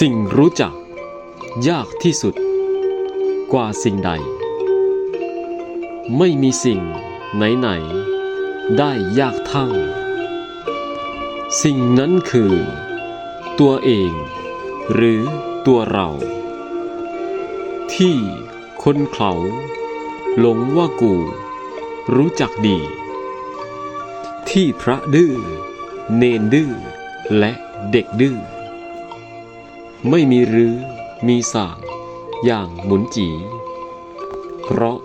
สิ่งรู้จัก ยากที่สุด กว่าสิ่งใด ไม่มีสิ่งไหนๆได้ยากเท่า สิ่งนั้นคือ ตัวเอง หรือตัวเรา ที่คนเขาหลงว่ากู รู้จักดี ที่พระดื้อเนนดื้อและเด็กดื้อ ไม่มีหรือมีสางอย่างหมุนจี เพราะ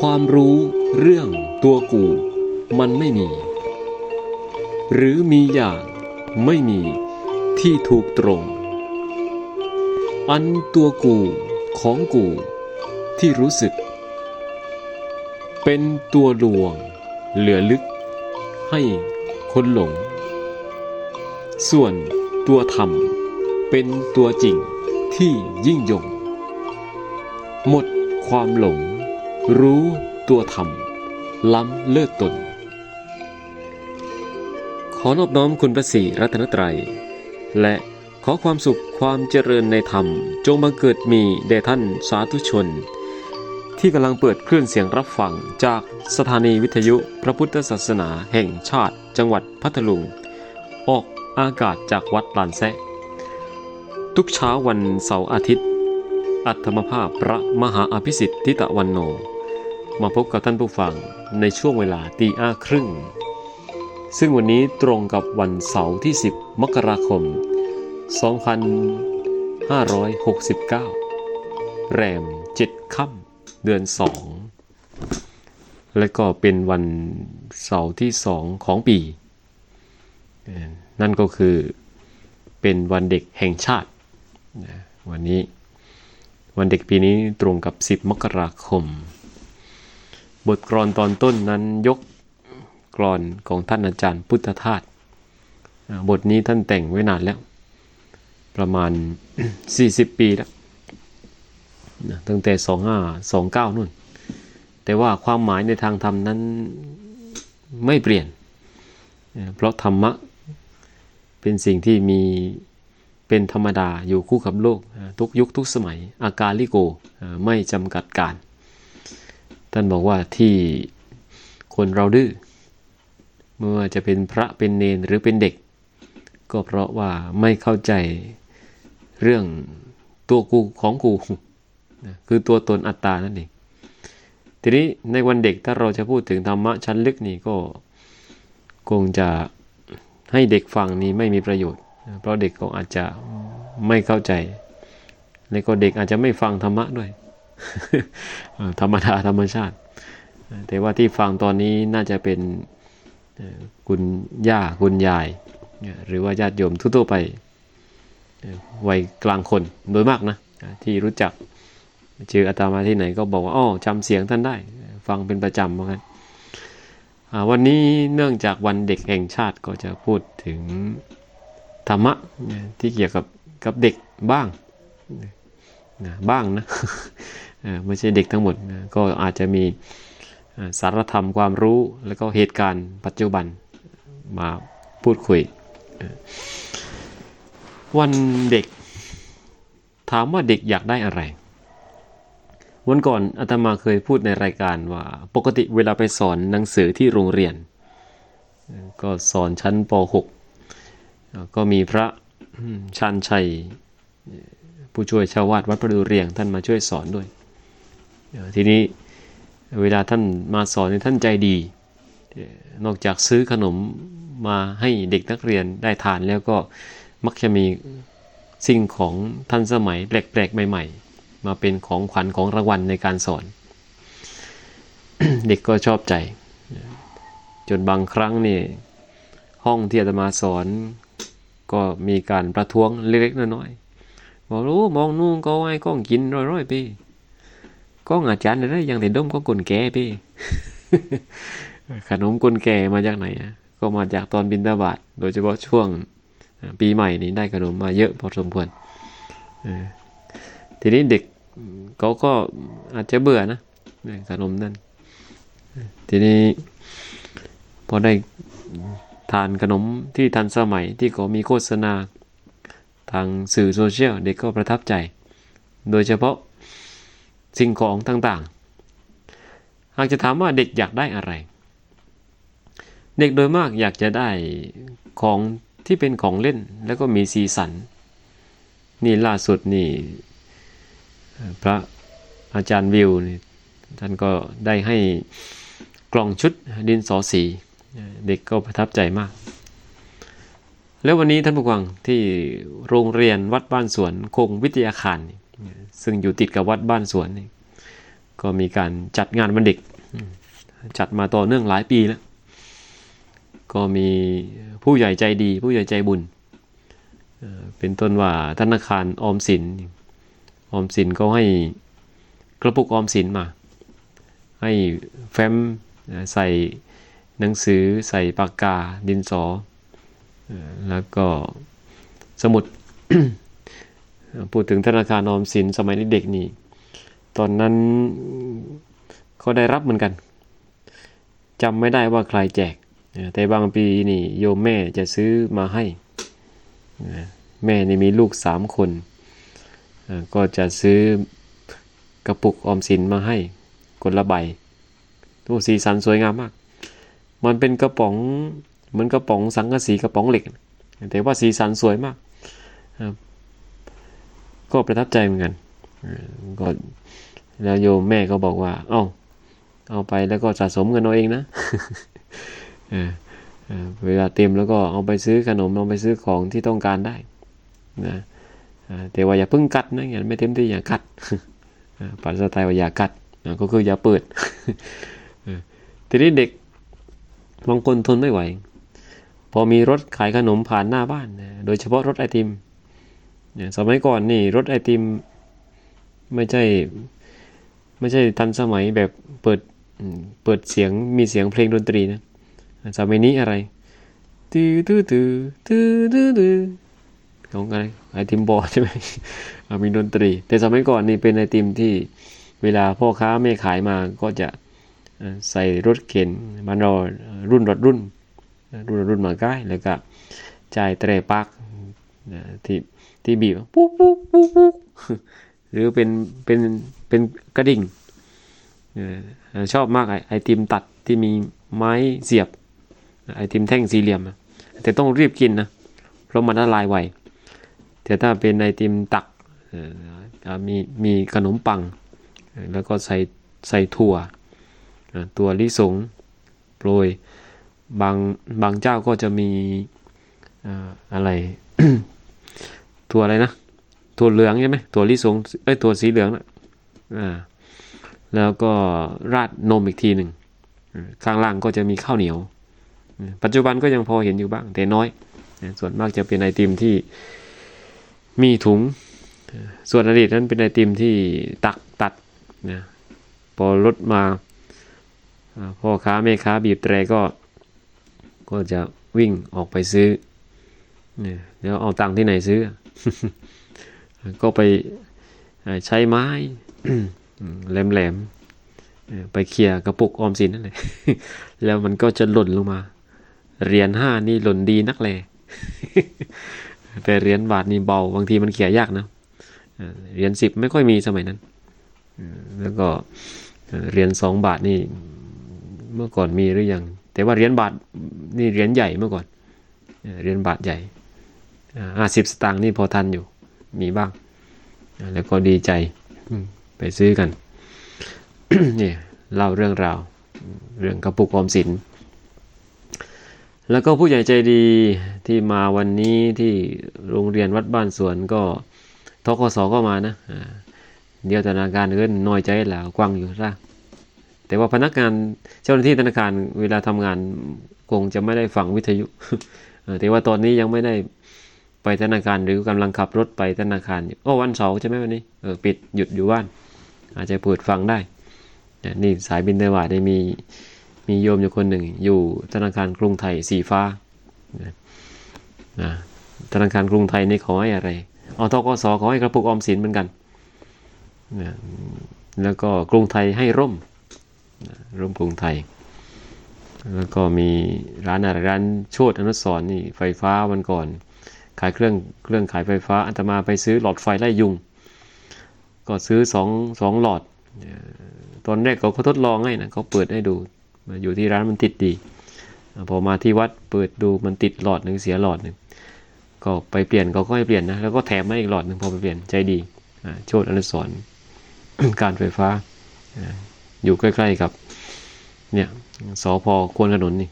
ความรู้เรื่องตัวกูมันไม่มี หรือมีอย่างไม่มีที่ถูกตรง อันตัวกูของกูที่รู้สึก เป็นตัวลวงเหลือลึกให้คนหลง ส่วนตัวธรรม เป็นตัวจริงที่ยิ่งยง หมดความหลง รู้ตัวธรรม ล้ำเลิศตน ขอนอบน้อมคุณพระศรีรัตนตรัย และขอความสุขความเจริญในธรรม จงบังเกิดมีแด่ท่านสาธุชน ที่กำลังเปิดคลื่นเสียงรับฟังจากสถานีวิทยุพระพุทธศาสนาแห่งชาติจังหวัดพัทลุง ออกอากาศจากวัดลานแซะ ทุกเช้าวันเสาร์อาทิตย์ อัตมภาพพระมหาอภิสิทธิตะวันโน มาพบกับท่านผู้ฟังในช่วงเวลาตีอ้าครึ่ง ซึ่งวันนี้ตรงกับวันเสาร์ที่ 10 มกราคม 2569 แรม 7 ค่ำเดือน 2 และก็เป็นวันเสาร์ที่ 2 ของปี นั่นก็คือเป็นวันเด็กแห่งชาติ นะวันนี้วันเด็กปีนี้ตรงกับ 10 มกราคม บทกลอนตอนต้นนั้นยกกลอนของท่านอาจารย์พุทธทาสบทนี้ท่านแต่งไว้นานแล้ว ประมาณ 40 ปีแล้วนะตั้งแต่ 2529นู่น แต่ว่าความหมายในทางธรรมนั้นไม่เปลี่ยน เพราะธรรมะเป็นสิ่งที่มี เป็นธรรมดาอยู่คู่กับโลกทุกยุคทุกสมัย อาการลิโกไม่จำกัดการ ท่านบอกว่าที่คนเราดื้อไม่ว่าจะเป็นพระเป็นเนนหรือเป็นเด็ก ก็เพราะว่าไม่เข้าใจเรื่องตัวกูของกูคือตัวตนอัตตานั่นเองทีนี้ในวันเด็กถ้าเราจะพูดถึงธรรมะชั้นลึกนี่ก็คงจะให้เด็กฟังนี้ไม่มีประโยชน์ เพราะเด็กก็อาจจะไม่เข้าใจ และก็เด็กอาจจะไม่ฟังธรรมะด้วย ธรรมดาธรรมชาติ แต่ว่าที่ฟังตอนนี้น่าจะเป็นคุณย่าคุณยาย หรือว่าญาติโยมทั่วๆไปวัยกลางคนโดยมากนะ ที่รู้จักเจออาตมาที่ไหนก็บอกว่าอ๋อจำเสียงท่านได้ ฟังเป็นประจำเหมือนกันวันนี้เนื่องจากวันเด็กแห่งชาติก็จะพูดถึง ธรรมะที่เกี่ยวกับกับเด็กบ้างนะบ้างนะไม่ใช่เด็กทั้งหมดนะก็อาจจะมีสารธรรมความรู้แล้วก็เหตุการณ์ปัจจุบันมาพูดคุย วันเด็กถามว่าเด็กอยากได้อะไร วันก่อนอาตมาเคยพูดในรายการว่าปกติเวลาไปสอนหนังสือที่โรงเรียน ก็สอนชั้นป .6 ก็มีพระชันชัย ผู้ช่วยชาววาดวัดประดูเรียงท่านมาช่วยสอนด้วย ทีนี้เวลาท่านมาสอนท่านใจดี นอกจากซื้อขนมมาให้เด็กนักเรียนได้ทานแล้วก็มักจะมีสิ่งของทันสมัยแปลกๆใหม่ ๆ มาเป็นของขวัญของรางวัลในการสอน เด็กก็ชอบใจ จนบางครั้งนี่ห้องที่อาตมาสอน ก็มีการประท้วงเล็กๆน้อยๆบอกรู้มองนู่นก็ไอ้ก้องกินร้อยๆปีก้องอาจารย์อะไรยังแต่ดมก็กลแก่ปีขนมกลแก่มาจากไหนอะก็มาจากตอนบินตาบาตโดยเฉพาะช่วงปีใหม่นี้ได้ขนมมาเยอะพอสมควรทีนี้เด็กเขาก็อาจจะเบื่อนะขนมนั่นทีนี้พอได้ ทานขนมที่ทันสมัยที่เขามีโฆษณา ทางสื่อโซเชียลเด็กก็ประทับใจ โดยเฉพาะสิ่งของต่างๆ หากจะถามว่าเด็กอยากได้อะไร เด็กโดยมากอยากจะได้ของที่เป็นของเล่นแล้วก็มีสีสัน นี่ล่าสุดนี่พระอาจารย์วิวท่านก็ได้ให้กล่องชุดดินสอสี เด็กก็ประทับใจมาก แล้ววันนี้ท่านผู้ฟังที่โรงเรียนวัดบ้านสวนคงวิทยาคาร ซึ่งอยู่ติดกับวัดบ้านสวนนี่ก็มีการจัดงานวันเด็ก จัดมาต่อเนื่องหลายปีแล้ว ก็มีผู้ใหญ่ใจดี ผู้ใหญ่ใจบุญเอ่อเป็นต้นว่าธนาคารออมสิน ออมสินก็ให้กระปุกออมสินมา ให้แฟ้มใส่ หนังสือใส่ปากกาดินสอ แล้วก็สมุด พูดถึงธนาคารออมสินสมัยเด็กนี่ ตอนนั้นเขาได้รับเหมือนกันจำไม่ได้ว่าใครแจก แต่บางปีนี่โยมแม่จะซื้อมาให้ แม่นี่มีลูกสามคน ก็จะซื้อกระปุกออมสินมาให้คนละใบตัวสีสันสวยงามมาก มันเป็นกระป๋องเหมือนกระป๋องสังกะสีกระป๋องเหล็ก แต่ว่าสีสันสวยมาก ก็ประทับใจเหมือนกันก็แล้วโยมแม่ก็บอกว่า เอ้า เอาไปแล้วก็สะสมเงินเอาเองนะเวลาเต็มแล้วก็เอาไปซื้อขนมเอาไปซื้อของที่ต้องการได้นะแต่ว่าอย่าเพิ่งกัดนะอย่าไม่เต็มที่อย่ากัดอ่าภาษาไทยว่าอย่ากัดก็คืออย่าเปิดทีนี้เด็ก บางคนทนไม่ไหว พอมีรถขายขนมผ่านหน้าบ้านนะโดยเฉพาะรถไอติมเนี่ยสมัยก่อนนี่รถไอติมไม่ใช่ไม่ใช่ทันสมัยแบบเปิดเปิดเสียงมีเสียงเพลงดนตรีนะสมัยนี้อะไรตื้อตื้อตื้อตื้อตื้อตื้อของอะไรไอติมบอใช่ไหมมีดนตรี แต่สมัยก่อนนี่เป็นไอติมที่เวลาพ่อค้าแม่ขายมาก็จะ ใส่รถเข็นมันรอรุ่นรถรุ่นรุ่นรถรุ่นมาใกล้แล้วก็จ่ายเตรปักที่ที่บีบปุ๊บปุ๊บปุ๊บปุ๊บหรือเป็นเป็นเป็นกระดิ่งชอบมากไอไอติมตัดที่มีไม้เสียบไอติมแท่งสี่เหลี่ยม แต่ต้องรีบกินนะ เพราะมันละลายไวแต่ถ้าเป็นไอติมตักมีมีขนมปัง แล้วก็ใส่ใส่ถั่ว ตัวลิสงโปรยบางบางเจ้าก็จะมีอะไรถั่วอะไรนะถั่วเหลืองใช่ไหมถั่วลิสงเอ้ตัวสีเหลืองนะอ่าแล้วก็ราดนมอีกทีหนึ่งข้างล่างก็จะมีข้าวเหนียว ปัจจุบันก็ยังพอเห็นอยู่บ้างแต่น้อย ส่วนมากจะเป็นไอติมที่มีถุง ส่วนอดีตนั้นเป็นไอติมที่ตักตัดนะพอรถมา พ่อค้าแม่ค้าบีบแตรก็ก็จะวิ่งออกไปซื้อเนี่ยแล้วเอาตังค์ที่ไหนซื้อ ก็ไปใช้ไม้แหลมๆเอ่อไปเคลียร์กระปุกออมสินนั่นแหละแล้วมันก็จะหล่นลงมาเหรียญห้านี่หล่นดีนักแลแต่เหรียญบาทนี่เบาบางทีมันเขี่ยยากนะเหรียญสิบไม่ค่อยมีสมัยนั้นแล้วก็เหรียญสองบาทนี่ เมื่อก่อนมีหรือยัง แต่ว่าเหรียญบาทนี่เหรียญใหญ่เมื่อก่อนเหรียญบาทใหญ่ห้าสิบสตางค์นี่พอทันอยู่มีบ้าง แล้วก็ดีใจไปซื้อกันนี่เล่าเรื่องราว เรื่องกระปุกออมสิน แล้วก็ผู้ใหญ่ใจดีที่มาวันนี้ที่โรงเรียนวัดบ้านสวนก็ทกสก็มานะเดียวธนาคารเอิ้นน้อยใจแล้วกว้างอยู่ซะ แต่ว่าพนักงานเจ้าหน้าที่ธนาคารเวลาทำงานคงจะไม่ได้ฟังวิทยุแต่ว่าตอนนี้ยังไม่ได้ไปธนาคารหรือกำลังขับรถไปธนาคารอยู่โอ้วันเสาร์ใช่ไหมวันนี้เออปิดหยุดอยู่บ้าน อาจจะเปิดฟังได้นี่สายบินเดวาได้มีมีโยมอยู่คนหนึ่ง อยู่ธนาคารกรุงไทยสีฟ้านะธนาคารกรุงไทยนี่ขอให้อะไรเอาทกสขอให้กระปุกออมสินเหมือนกันนะแล้วก็กรุงไทยให้ร่ม ร่วมกรุงไทย แล้วก็มีร้านอะไรร้านโชดอนุสร์นี่ไฟฟ้าวันก่อน ขายเครื่องเครื่องขายไฟฟ้าอาตมาไปซื้อหลอดไฟไล่ยุง ก็ซื้อสองสองหลอด ตอนแรกเขาก็ทดลองให้นะเขาเปิดให้ดูมาอยู่ที่ร้านมันติดดี พอมาที่วัดเปิดดูมันติดหลอดหนึ่งเสียหลอดหนึ่งก็ไปเปลี่ยนเขาก็ให้เปลี่ยนนะแล้วก็แถมมาอีกหลอดหนึ่งพอไปเปลี่ยนใจดีโชดอนุสร์การไฟฟ้า อยู่ใกล้ๆกับ เนี่ยสอพอควนขนุนนี่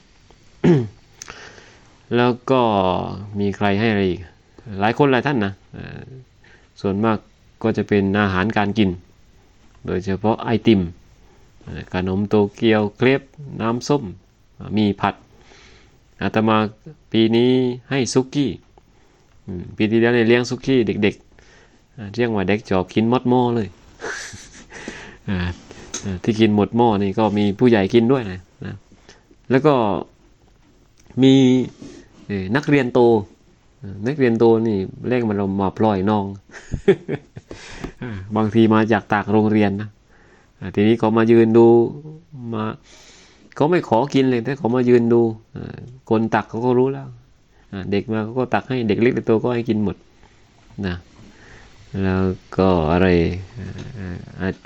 แล้วก็มีใครให้อะไรอีก หลายคนหลายท่านนะส่วนมากก็จะเป็นอาหารการกิน โดยเฉพาะไอติมขนมโตเกียวเครปน้ำส้ม มีผัด อาตมาปีนี้ให้ซุกี้ปีที่แล้วเนี่ยเลี้ยงซุกี้เด็กๆเรียกว่าเด็กจอบกินมดหม้อเลย ที่กินหมดหม้อนี่ก็มีผู้ใหญ่กินด้วยนะนะแล้วก็มีนักเรียนโต นักเรียนโตนี่เรียกมันเรามาพลอยน้อง บางทีมาจากตากโรงเรียนนะทีนี้เขามายืนดูมาเขาไม่ขอกินเลยแต่เขามายืนดูคนตักเขาก็รู้แล้วเด็กมาเขาก็ตักให้เด็กเล็กเด็กโตก็ให้กินหมดนะ แล้วก็อะไร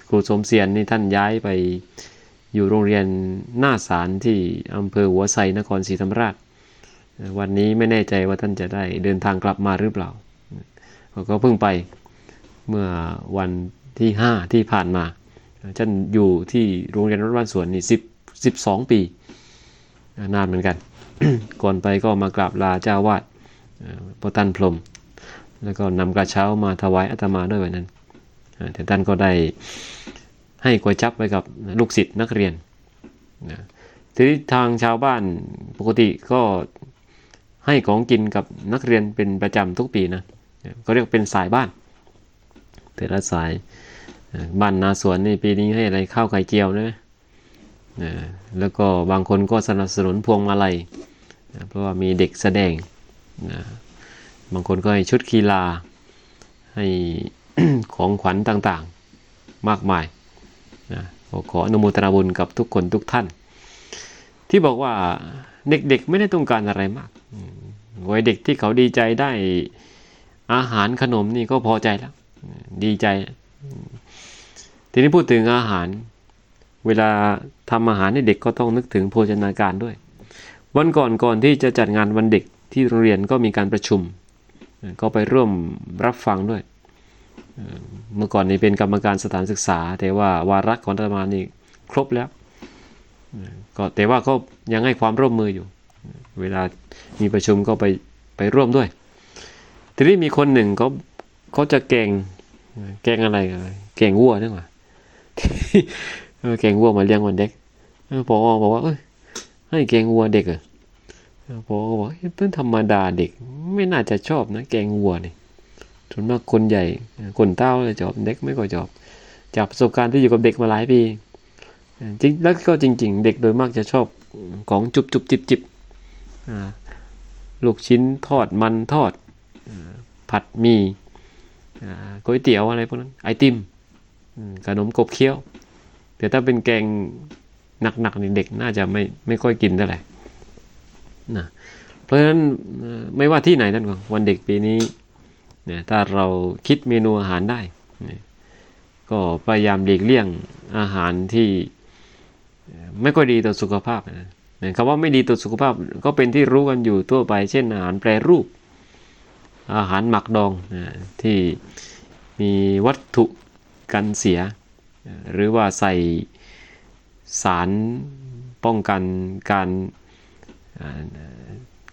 ครูสมเสียนนี่ท่านย้ายไปอยู่โรงเรียนหน้าศาลที่อำเภอหัวไซนครศรีธรรมราช วันนี้ไม่แน่ใจว่าท่านจะได้เดินทางกลับมาหรือเปล่าเขาก็เพิ่งไปเมื่อวันที่ห้าที่ผ่านมาฉันอยู่ที่โรงเรียนวัดบ้านสวนนี่สิบสิบสองปี นานเหมือนกัน ก่อนไปก็มากราบลาเจ้าวาดพระตันพรหม แล้วก็นำกระเช้ามาถวายอาตมาด้วยวันนั้นแต่ท่านก็ได้ให้ก๋วยจับไปกับลูกศิษย์นักเรียนนะทีนี้ทางชาวบ้านปกติก็ให้ของกินกับนักเรียนเป็นประจำทุกปีนะก็เรียกเป็นสายบ้าน แต่ละสายบ้านนาสวนนี่ปีนี้ให้อะไรข้าวไข่เจียวนะเอ่อแล้วก็บางคนก็สนับสนุนพวงมาลัยนะเพราะว่ามีเด็กแสดงนะ บางคนก็ให้ชุดกีฬา ให้ของขวัญต่างๆ มากมายนะขออนุโมทนาบุญกับทุกคนทุกท่าน ที่บอกว่าเด็กๆไม่ได้ต้องการอะไรมากวัยเด็กที่เขาดีใจได้อาหารขนมนี่ก็พอใจแล้ว ดีใจ ทีนี้พูดถึงอาหาร เวลาทำอาหารให้เด็กก็ต้องนึกถึงโภชนาการด้วย วันก่อนก่อนที่จะจัดงานวันเด็กที่โรงเรียนก็มีการประชุม ก็ไปร่วมรับฟังด้วยเมื่อก่อนนี้เป็นกรรมการสถานศึกษา แต่ว่าวาระของอาตมานี่ครบแล้วก็แต่ว่าก็ยังให้ความร่วมมืออยู่ เวลามีประชุมก็ไปไปร่วมด้วย ทีนี้มีคนหนึ่งเขาเขาจะแกงแกงอะไรกันแกงวัวนี่หว่าแกงวัวมาเลี้ยงวันเด็กพอบอกว่าเอ้ยให้แกงวัวเด็กเหรอ เออพอก็บอกเพิ่งธรรมดาเด็กไม่น่าจะชอบนะแกงวัวนี่ส่วนมากคนใหญ่คนเต้าเลยชอบเด็กไม่ค่อยชอบ จากประสบการณ์ที่อยู่กับเด็กมาหลายปีจริงแล้วก็จริง ๆ เด็กโดยมากจะชอบของจุบจุบจิบจิบลูกชิ้นทอดมันทอดผัดหมี่ก๋วยเตี๋ยวอะไรพวกนั้นไอติมขนมกบเคี้ยว แต่ถ้าเป็นแกงหนักๆนี่เด็กน่าจะไม่ไม่ค่อยกินเท่าไหร่ นะเพราะฉะนั้นไม่ว่าที่ไหนท่านก็วันเด็กปีนี้เนี่ยถ้าเราคิดเมนูอาหารได้ก็พยายามหลีกเลี่ยงอาหารที่ไม่ค่อยดีต่อสุขภาพนะคำว่าไม่ดีต่อสุขภาพก็เป็นที่รู้กันอยู่ทั่วไป เช่นอาหารแปรรูป อาหารหมักดองนะที่มีวัตถุกันเสีย หรือว่าใส่สารป้องกันการ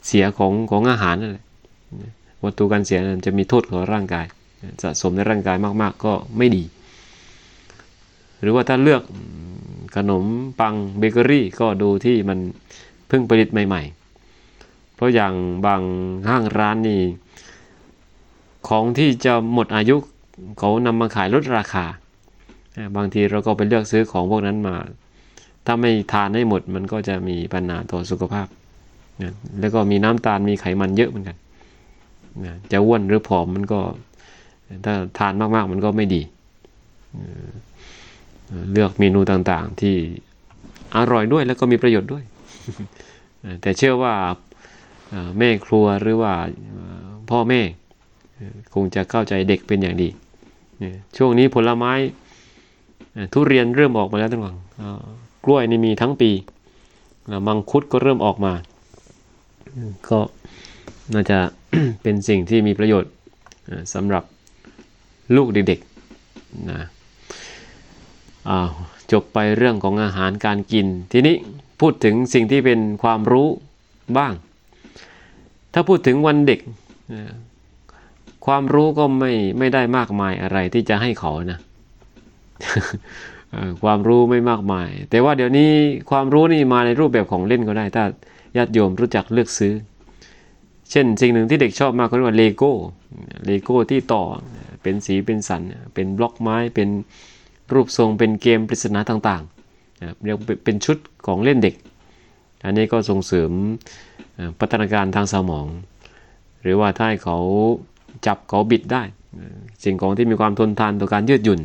เสียของของอาหารนั่นแหละวัตถุกันเสียนั้นจะมีโทษต่อร่างกาย สะสมในร่างกายมาก ๆ ก็ไม่ดี หรือว่าถ้าเลือกขนมปังเบเกอรี่ก็ดูที่มันเพิ่งผลิตใหม่ ๆ เพราะอย่างบางห้างร้านนี่ของที่จะหมดอายุเขานำมาขายลดราคา บางทีเราก็ไปเลือกซื้อของพวกนั้นมา ถ้าไม่ทานให้หมดมันก็จะมีปัญหาต่อสุขภาพ นะแล้วก็มีน้ำตาลมีไขมันเยอะเหมือนกันนะจะอ้วนหรือผอมมันก็ ถ้าทานมากๆมันก็ไม่ดี เลือกเมนูต่างๆที่อร่อยด้วยแล้วก็มีประโยชน์ด้วย แต่เชื่อว่าแม่ครัวหรือว่าพ่อแม่ คงจะเข้าใจเด็กเป็นอย่างดี ช่วงนี้ผลไม้ทุเรียนเริ่มออกมาแล้วท่านผู้ฟังกล้วยนี่มีทั้งปี มังคุดก็เริ่มออกมา ก็น่าจะเป็นสิ่งที่มีประโยชน์สำหรับลูกเด็กๆนะจบไปเรื่องของอาหารการกิน ทีนี้พูดถึงสิ่งที่เป็นความรู้บ้าง ถ้าพูดถึงวันเด็ก ความรู้ก็ไม่ไม่ได้มากมายอะไรที่จะให้เขานะความรู้ไม่มากมาย แต่ว่าเดี๋ยวนี้ความรู้นี่มาในรูปแบบของเล่นก็ได้ ถ้า ญาติโยมรู้จักเลือกซื้อ เช่นสิ่งหนึ่งที่เด็กชอบมากก็เรียกว่าเลโก้เลโก้ที่ต่อเป็นสีเป็นสัน เป็นบล็อกไม้เป็นรูปทรงเป็นเกมปริศนาต่างๆเรียกเป็นชุดของเล่นเด็ก อันนี้ก็ส่งเสริมพัฒนาการทางสมอง หรือว่าถ้าให้เขาจับเขาบิดได้ สิ่งของที่มีความทนทานต่อการยืดหยุ่น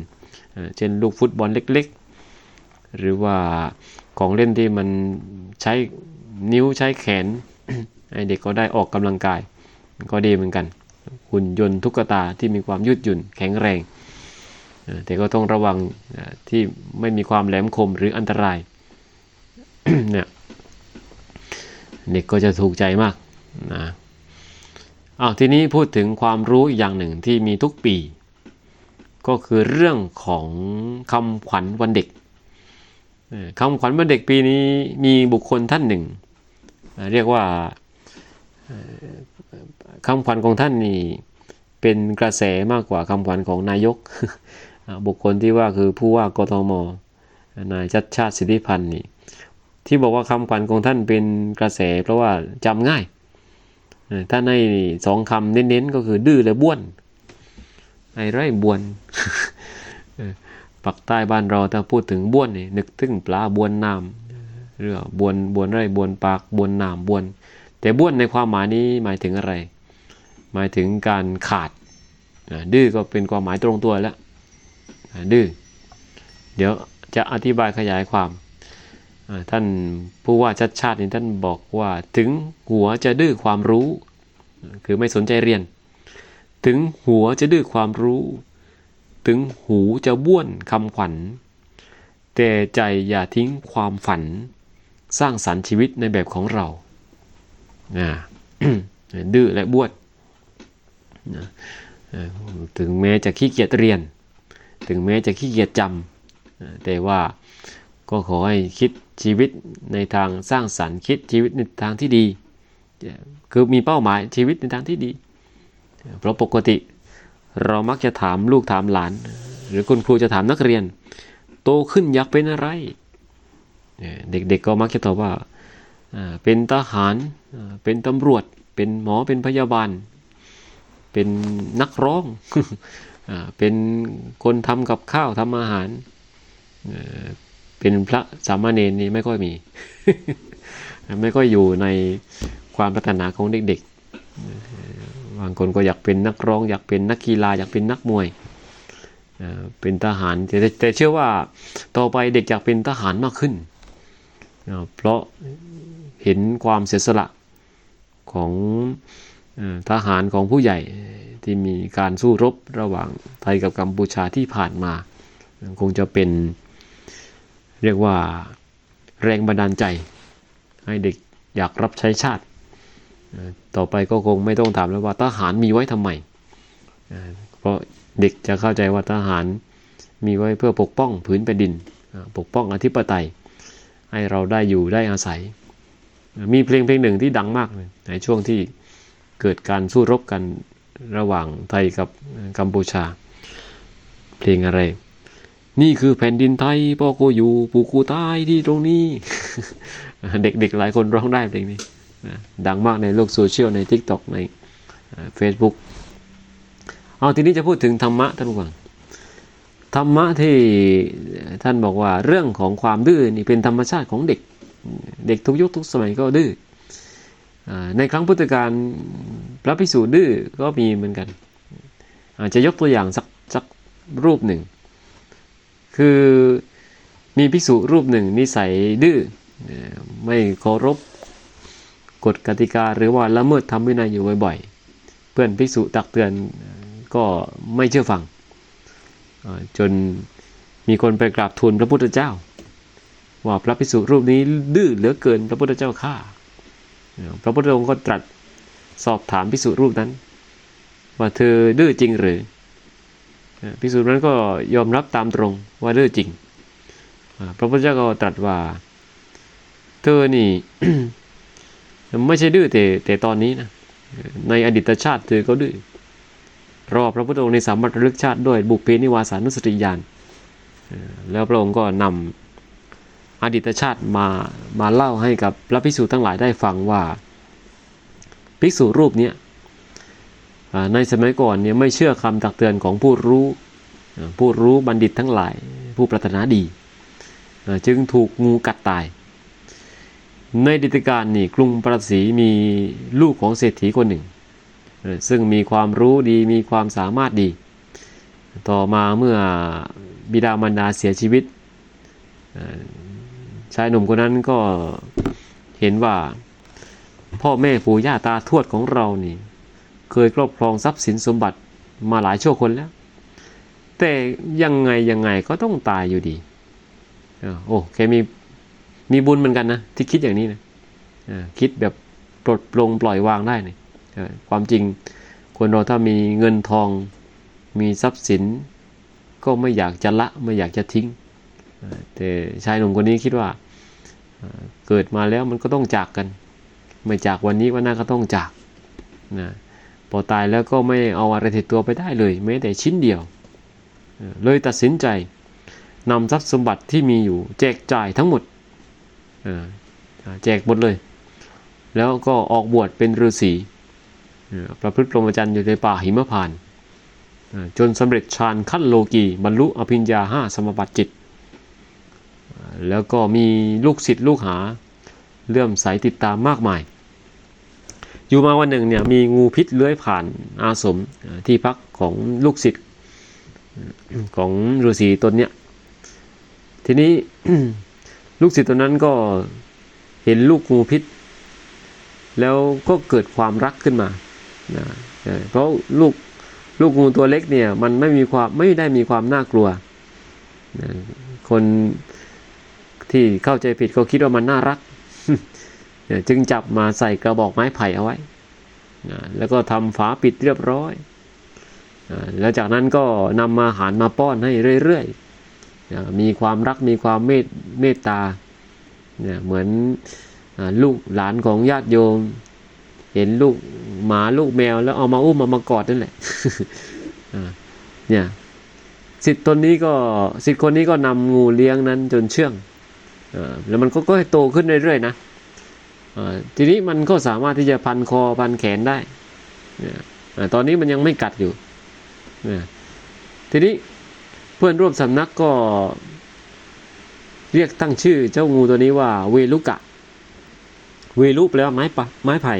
เอ่อเช่นลูกฟุตบอลเล็กๆ หรือว่าของเล่นที่มันใช้ นิ้วใช้แขนให้เด็กก็ได้ออกกำลังกาย ก็ดีเหมือนกันหุ่นยนต์ทุกตาที่มีความยืดหยุ่นแข็งแรง แต่ก็ต้องระวังที่ไม่มีความแหลมคมหรืออันตรายเนี่ยเด็กก็จะถูกใจมากนะอ้าวทีนี้พูดถึงความรู้อีกอย่างหนึ่งที่มีทุกปี ก็คือเรื่องของคำขวัญวันเด็ก คำขวัญวันเด็กปีนี้มีบุคคลท่านหนึ่ง เรียกว่าคำขวัญของท่านนี่เป็นกระแสมากกว่าคำขวัญของนายก บุคคลที่ว่าคือผู้ว่ากทมนายชัดชาติสิทธิพันธ์นี่ที่บอกว่าคำขวัญของท่านเป็นกระแสเพราะว่าจำง่ายท่านให้สองคำเน้นๆก็คือดื้อและบ้วนไอ้ไรบ้วน ปักใต้บ้านเราถ้าพูดถึงบ้วนนี่นึกถึงปลาบ้วนน้ำเรือบ้วนบ้วนไรบ้วนปากบ้วนน้ำบ้วน แต่บ้วนในความหมายนี้หมายถึงอะไร หมายถึงการขาดดื้อก็เป็นความหมายตรงตัวแล้วดื้อเดี๋ยวจะอธิบายขยายความท่านผู้ว่าชัดชาตินี่ท่านบอกว่าถึงหัวจะดื้อความรู้ คือไม่สนใจเรียน ถึงหัวจะดื้อความรู้ ถึงหูจะบ้วนคำขวัญ แต่ใจอย่าทิ้งความฝัน สร้างสรรค์ชีวิตในแบบของเราดื้อและบ้วนนะถึงแม้จะขี้เกียจเรียน ถึงแม้จะขี้เกียจจำแต่ว่าก็ขอให้คิดชีวิตในทางสร้างสรรค์คิดชีวิตในทางที่ดี คือมีเป้าหมายชีวิตในทางที่ดี เพราะปกติ เรามักจะถามลูกถามหลาน หรือคุณครูจะถามนักเรียน โตขึ้นอยากเป็นอะไร เด็กๆก็มักจะตอบว่าเป็นทหารเป็นตำรวจ เป็นหมอเป็นพยาบาล เป็นนักร้องเป็นคนทำกับข้าวทำอาหารเอ่อเป็นพระสามเณรนี่ไม่ค่อยมี ไม่ค่อยอยู่ในความปรารถนาของเด็กๆ บางคนก็อยากเป็นนักร้อง อยากเป็นนักกีฬาอยากเป็นนักมวยเป็นทหารแต่แต่เชื่อว่าต่อไปเด็กอยากเป็นทหารมากขึ้น เพราะเห็นความเสียสละของทหารของผู้ใหญ่ที่มีการสู้รบระหว่างไทยกับกัมพูชาที่ผ่านมา คงจะเป็นเรียกว่าแรงบันดาลใจ ให้เด็กอยากรับใช้ชาติ ต่อไปก็คงไม่ต้องถามแล้วว่าทหารมีไว้ทำไม เพราะเด็กจะเข้าใจว่าทหารมีไว้เพื่อปกป้องผืนแผ่นดิน ปกป้องอธิปไตย ให้เราได้อยู่ได้อาศัย มีเพลงเพลงหนึ่งที่ดังมากในช่วงที่เกิดการสู้รบกันระหว่างไทยกับกัมพูชา เพลงอะไร นี่คือแผ่นดินไทยพ่อกูอยู่ปู่กูตายที่ตรงนี้ เด็กๆหลายคนร้องได้เพลงนี้ นะดังมากในโลกโซเชียลใน TikTok ในเอ่อ Facebook เอาทีนี้จะพูดถึงธรรมะท่านผู้ฟังธรรมะที่ท่านบอกว่าเรื่องของความดื้อนี่เป็นธรรมชาติของเด็ก เด็กทุกยุคทุกสมัยก็ดื้อในครั้งพุทธกาลพระภิกษุดื้อก็มีเหมือนกัน อาจจะยกตัวอย่างสักสักรูปหนึ่ง คือมีภิกษุรูปหนึ่งนิสัยดื้อไม่เคารพ กฎกติกาหรือว่าละเมิดธรรมวินัยอยู่บ่อยๆ เพื่อนภิกษุตักเตือนก็ไม่เชื่อฟัง จนมีคนไปกราบทูลพระพุทธเจ้า ว่าพระภิกษุรูปนี้ดื้อเหลือเกินพระพุทธเจ้าข้าพระพุทธองค์ก็ตรัสสอบถามภิกษุรูปนั้น ว่าเธอดื้อจริงหรือภิกษุนั้นก็ยอมรับตามตรงว่าดื้อจริงพระพุทธเจ้าก็ตรัสว่า เธอนี่ ไม่ใช่ดื้อแต่แต่ตอนนี้นะในอดีตชาติเธอก็ดื้อรอพระพุทธองค์ในสามารถระลึกชาติด้วยบุพเพนิวาสานุสติญาณแล้วพระองค์ก็นำอดีตชาติมามาเล่าให้กับพระภิกษุทั้งหลายได้ฟังว่าภิกษุรูปนี้ในสมัยก่อนเนี่ยไม่เชื่อคำตักเตือนของผู้รู้ผู้รู้บัณฑิตทั้งหลาย ผู้ปรารถนาดี จึงถูกงูกัดตาย ในดิตการนี่กรุงปราสีมีลูกของเศรษฐีคนหนึ่ง ซึ่งมีความรู้ดีมีความสามารถดี ต่อมาเมื่อบิดามารดาเสียชีวิต ชายหนุ่มคนนั้นก็เห็นว่าพ่อแม่ปู่ย่าตาทวดของเรานี่ เคยครอบครองทรัพย์สินสมบัติมาหลายชั่วคนแล้ว แต่ยังไงยังไงก็ต้องตายอยู่ดี โอ้แกมี มีบุญเหมือนกันนะที่คิดอย่างนี้นะคิดแบบปลดปลงปล่อยวางได้เนี่ยความจริงคนเราถ้ามีเงินทองมีทรัพย์สิน ก็ไม่อยากจะละไม่อยากจะทิ้ง แต่ชายหนุ่มคนนี้คิดว่าเกิดมาแล้วมันก็ต้องจากกัน ไม่จากวันนี้วันหน้าก็ต้องจากนะพอตายแล้วก็ไม่เอาอะไรติดตัวไปได้เลยแม้แต่ชิ้นเดียว เลยตัดสินใจนำทรัพย์สมบัติที่มีอยู่แจกจ่ายทั้งหมด แจกหมดเลย แล้วก็ออกบวชเป็นฤาษีประพฤติพรหมจรรย์อยู่ในป่าหิมพานต์จนสำเร็จฌานขั้นโลกีบรรลุอภิญญาห้าสมบัติจิต แล้วก็มีลูกศิษย์ลูกหาเลื่อมใสติดตามมากมาย อยู่มาวันหนึ่งเนี่ยมีงูพิษเลื้อยผ่านอาสมที่พักของลูกศิษย์ของฤาษีตนเนี่ยทีนี้ ลูกศิษย์ตัวนั้นก็เห็นลูกงูพิษ แล้วก็เกิดความรักขึ้นมานะเพราะลูกลูกงูตัวเล็กเนี่ยมันไม่มีความไม่ได้มีความน่ากลัวนะคนที่เข้าใจผิดก็คิดว่ามันน่ารัก จึงจับมาใส่กระบอกไม้ไผ่เอาไว้นะแล้วก็ทำฝาปิดเรียบร้อยอ่าแล้วจากนั้นก็นำมาหารมาป้อนให้เรื่อยๆ มีความรักมีความเมตเมตตาเนี่ยเหมือนลูกหลานของญาติโยม เห็นลูกหมาลูกแมวแล้วเอามาอุ้มเอามากอดนั่นแหละเนี่ยสิทธิ์ตนนี้ก็สิทธิ์คนนี้ก็นำงูเลี้ยงนั้นจนเชื่องอแล้วมันก็ก็โตขึ้นเรื่อยๆนะทีนี้มันก็สามารถที่จะพันคอพันแขนได้เนี่ยตอนนี้มันยังไม่กัดอยู่เนี่ยทีนี้ พื่อนร่วมสำนักก็เรียกตั้งชื่อเจ้างูตัวนี้ว่าเวลุกะ เวลุแปลว่าไม้ปะไม้ไผ่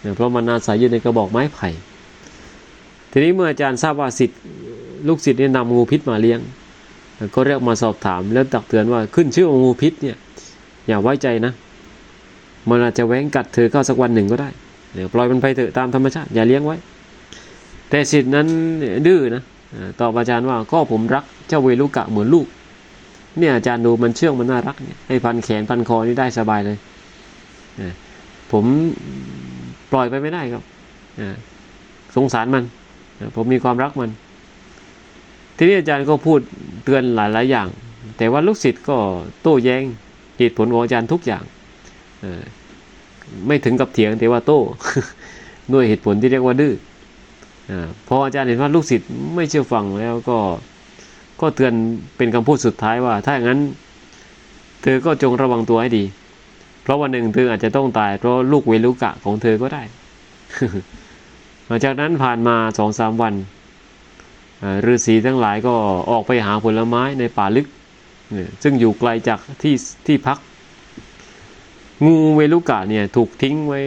เนี่ยเพราะมันอาศัยอยู่ในกระบอกไม้ไผ่ ทีนี้เมื่ออาจารย์ทราบว่าสิทธิ์ลูกศิษย์เนี่ยนำงูพิษมาเลี้ยง ก็เรียกมาสอบถามแล้วตักเตือนว่าขึ้นชื่อว่างูพิษเนี่ยอย่าไว้ใจนะ มันอาจจะแหวงกัดเธอเข้าสักวันหนึ่งก็ได้เดี๋ยวปล่อยมันไปเถอะตามธรรมชาติอย่าเลี้ยงไว้ แต่สิทธิ์นั้นดื้อนะ ตอบอาจารย์ว่าก็ผมรักเจ้าเวลุกะเหมือนลูก เนี่ยอาจารย์ดูมันเชื่องมันน่ารักเนี่ยให้พันแขนพันคอนี่ได้สบายเลย ผมปล่อยไปไม่ได้ครับสงสารมัน ผมมีความรักมัน ทีนี้อาจารย์ก็พูดเตือนหลายๆอย่าง แต่ว่าลูกศิษย์ก็โต้แย้งเหตุผลของอาจารย์ทุกอย่าง ไม่ถึงกับเถียงแต่ว่าโต้ด้วยเหตุผลที่เรียกว่าดื้อ พออาจารย์เห็นว่าลูกศิษย์ไม่เชื่อฟังแล้วก็ก็เตือนเป็นคำพูดสุดท้ายว่า ถ้าอย่างนั้น เธอก็จงระวังตัวให้ดี เพราะวันหนึ่งเธออาจจะต้องตาย เพราะลูกเวลุกะของเธอก็ได้ หลังจากนั้นผ่านมาสองสามวันฤาษีทั้งหลายก็ออกไปหาผลไม้ในป่าลึก ซึ่งอยู่ไกลจากที่ที่พัก งูเวลุกะเนี่ยถูกทิ้งไว้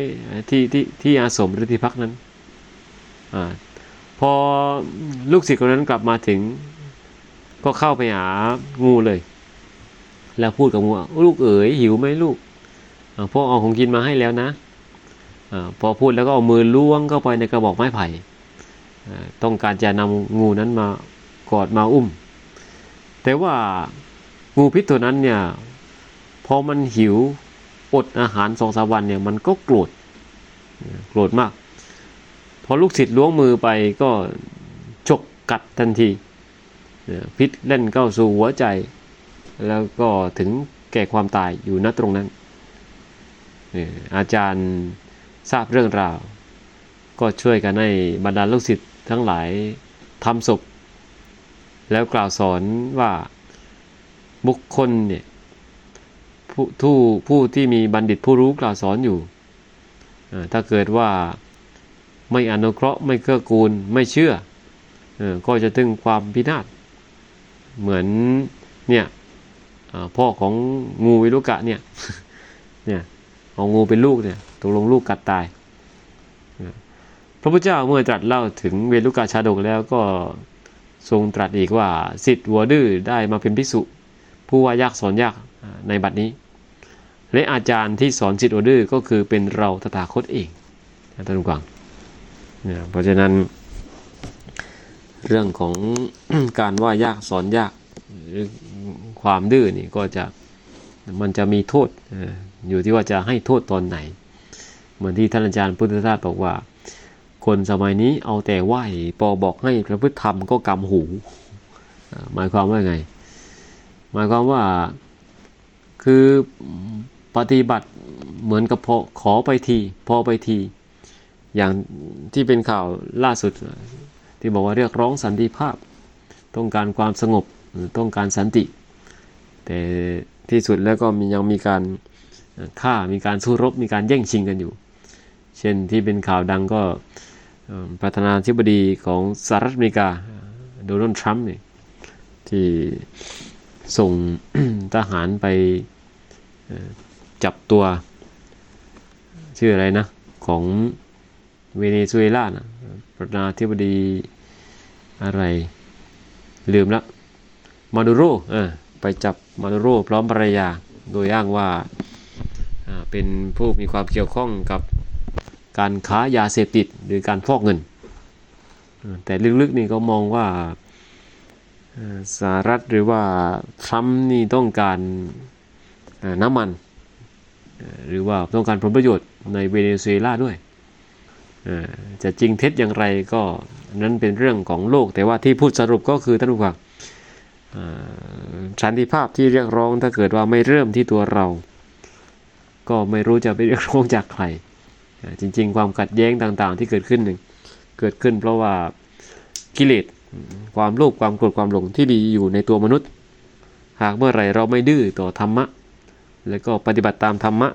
ที่ที่ที่อาสมหรือที่พักนั้น พอลูกศิษย์คนนั้นกลับมาถึง ก็เข้าไปหางูเลย แล้วพูดกับงูว่าลูกเอ๋ยหิวไหมลูกพ่อเอาของกินมาให้แล้วนะอพอพูดแล้วก็เอามือล้วงเข้าไปในกระบอกไม้ไผ่ต้องการจะนำงูนั้นมากอดมาอุ้ม แต่ว่างูพิษตัวนั้นเนี่ยพอมันหิวอดอาหารสองสามวันเนี่ยมันก็โกรธโกรธมาก พอลูกศิษย์ล้วงมือไปก็ฉกกัดทันทีพิษเล่นเข้าสู่หัวใจ แล้วก็ถึงแก่ความตายอยู่ณตรงนั้น อาจารย์ทราบเรื่องราว ก็ช่วยกันให้บรรดาลูกศิษย์ทั้งหลายทำศพแล้วกล่าวสอนว่าบุคคลเนี่ยผู้ผู้ผู้ที่มีบัณฑิตผู้รู้กล่าวสอนอยู่ ถ้าเกิดว่า ไม่อนุเคราะห์ไม่เกื้อกูลไม่เชื่ออก็จะถึงความพินาศเหมือนเนี่ยพ่อของงูวิรุกะเนี่ยเนี่ยเอางูเป็นลูกเนี่ยตกลงลูกกัดตาย พระพุทธเจ้าเมื่อตรัสเล่าถึงเวรุกะชาดกแล้วก็ทรงตรัสอีกว่าสิทธิ์วัวดื้อได้มาเป็นภิกษุ ผู้ว่ายากสอนยากในบัดนี้ และอาจารย์ที่สอนสิทธิ์วัวดื้อก็คือเป็นเราตถาคตเองท่านผู้ฟัง นี่ยเพราะฉะนั้น เรื่องของการว่ายากสอนยากหรือความดื้อนี่ก็จะมันจะมีโทษอยู่ที่ว่าจะให้โทษตอนไหน เหมือนที่ท่านอาจารย์พุทธทาสบอกว่า คนสมัยนี้เอาแต่ไหวปอบอกให้ประพฤติธรรมก็กำหู หมายความว่าไง หมายความว่าคือปฏิบัติเหมือนกับพอขอไปที พอไปที อย่างที่เป็นข่าวล่าสุด ที่บอกว่าเรียกร้องสันติภาพ ต้องการความสงบต้องการสันติ แต่ที่สุดแล้วก็มียังมีการฆ่ามีการสู้รบมีการแย่งชิงกันอยู่ เช่นที่เป็นข่าวดังก็ประธานาธิบดีของสหรัฐอเมริกาโดนัลด์ทรัมป์เนี่ยที่ส่งทหารไปจับตัว ชื่ออะไรนะ ของ เวเนซุเอลานะประธานาธิบดีอะไร ลืมละมาดูโรเออไปจับมาดูโรพร้อมภรรยา โดยอ้างว่าเป็นผู้มีความเกี่ยวข้องกับการค้ายาเสพติดหรือการฟอกเงิน แต่ลึกๆนี่ก็มองว่าสหรัฐหรือว่าทรัมป์นี่ต้องการน้ำมัน หรือว่าต้องการผลประโยชน์ในเวเนซุเอลาด้วย จะจริงเท็จอย่างไรก็นั้นเป็นเรื่องของโลก แต่ว่าที่พูดสรุปก็คือท่านผู้ฟังสันติภาพที่เรียกร้องถ้าเกิดว่าไม่เริ่มที่ตัวเรา ก็ไม่รู้จะไปเรียกร้องจากใคร จริง ๆ ความขัดแย้งต่างๆ ที่เกิดขึ้นหนึ่งเกิดขึ้น เพราะว่ากิเลสความโลภความโกรธความหลงที่มีอยู่ในตัวมนุษย์ หากเมื่อไหร่เราไม่ดื้อต่อธรรมะ แล้วก็ปฏิบัติตามธรรมะ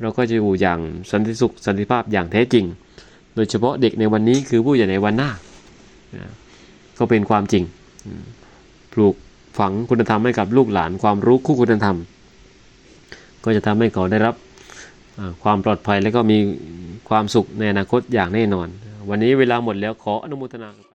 เราก็จะอยู่อย่างสันติสุขสันติภาพอย่างแท้จริง โดยเฉพาะเด็กในวันนี้คือผู้ใหญ่ในวันหน้าอ่าก็เป็นความจริง ปลูกฝังคุณธรรมให้กับลูกหลานความรู้คู่คุณธรรม ก็จะทำให้เขาได้รับความปลอดภัยและก็มีความสุขในอนาคตอย่างแน่นอน วันนี้เวลาหมดแล้วขออนุโมทนา